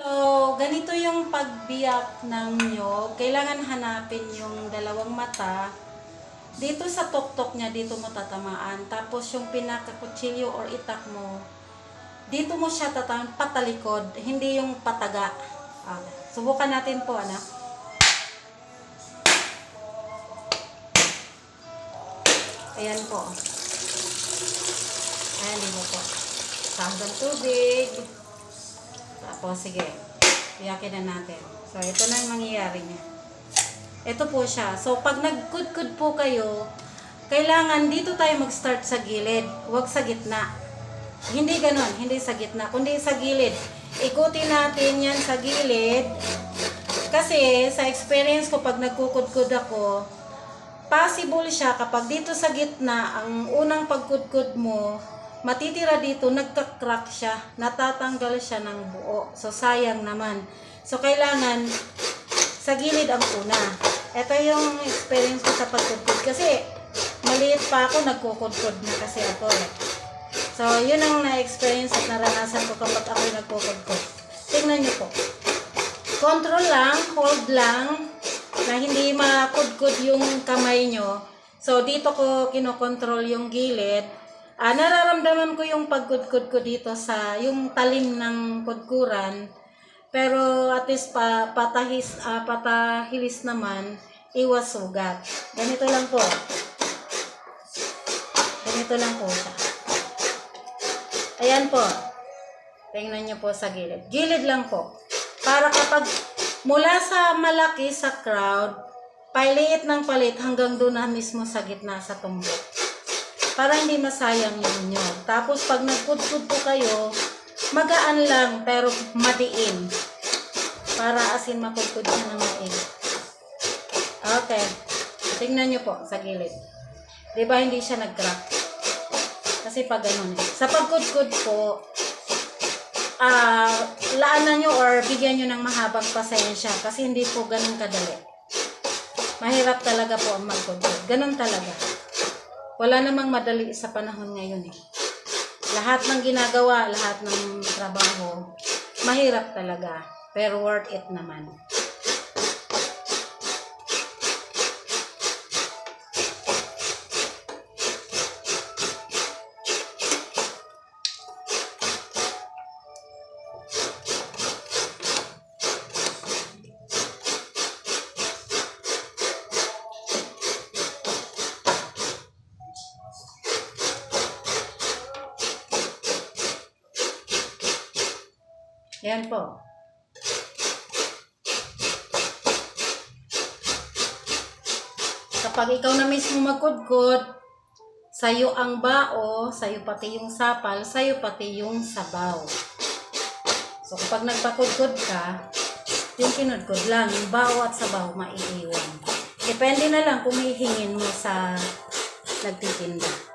So, ganito yung pagbiyak ng nyog. Kailangan hanapin yung dalawang mata. Dito sa tuktok niya, dito mo tatamaan. Tapos yung pinakakutsilyo or itak mo, dito mo siya tatamaan patalikod, hindi yung pataga. Ah, subukan natin po, anak. Ayan po. Ayan, di mo po. Sahang tubig. Tapos, sige. Iyakin na natin. So, ito na yung mangyayari niya. Ito po siya. So, pag nagkudkud po kayo, kailangan dito tayo mag-start sa gilid. Huwag sa gitna. Hindi ganon. Hindi sa gitna. Kundi sa gilid. Ikutin natin yan sa gilid. Kasi, sa experience ko, pag nagkukudkud ako, possible siya kapag dito sa gitna, ang unang pagkudkud mo, matitira dito, nagka-crack siya, natatanggal siya ng buo. So, sayang naman. So, kailangan sa gilid ang una. Ito yung experience ko sa pagkudkud. Kasi, maliit pa ako, nagkukudkud na kasi ako. eh. So, yun ang na-experience at naranasan ko kapag ako nagkukudkud. Tingnan niyo po. Control lang, hold lang, na hindi makudkud yung kamay nyo. So, dito ko kinokontrol yung gilid. Ah, nararamdaman ko yung pagkudkud ko dito sa, yung talim ng kudkuran. Pero at least pa, patahis, ah, patahilis naman, iwas sugat. Ganito lang po. Ganito lang po siya. Ayan po. Tingnan niyo po sa gilid. Gilid lang po. Para kapag mula sa malaki sa crowd, paliit ng palit hanggang doon na mismo sa gitna sa tumbok. Para hindi masayang yun. Tapos pag nagkudkud po kayo, magaan lang pero madiin. Para asin makudkud siya ng maig. Okay. Tingnan nyo po sa gilid. Di ba hindi siya nag-crack? Kasi pag ganun. Sa pagkudkud po, ah laanan nyo or bigyan nyo ng mahabang pasensya kasi hindi po ganun kadali. Mahirap talaga po ang magkudkod. Ganun talaga. Wala namang madali sa panahon ngayon eh. Lahat ng ginagawa, lahat ng trabaho, mahirap talaga. Pero worth it naman. Yan po. Kapag ikaw na mismo magkudkod, sayo ang bao, sayo pati yung sapal, sayo pati yung sabaw. So kapag nagpakudkod ka, yung kinudkod lang, yung bao at sabaw maiiwan. Depende na lang kung hihingin mo sa nagtitinda.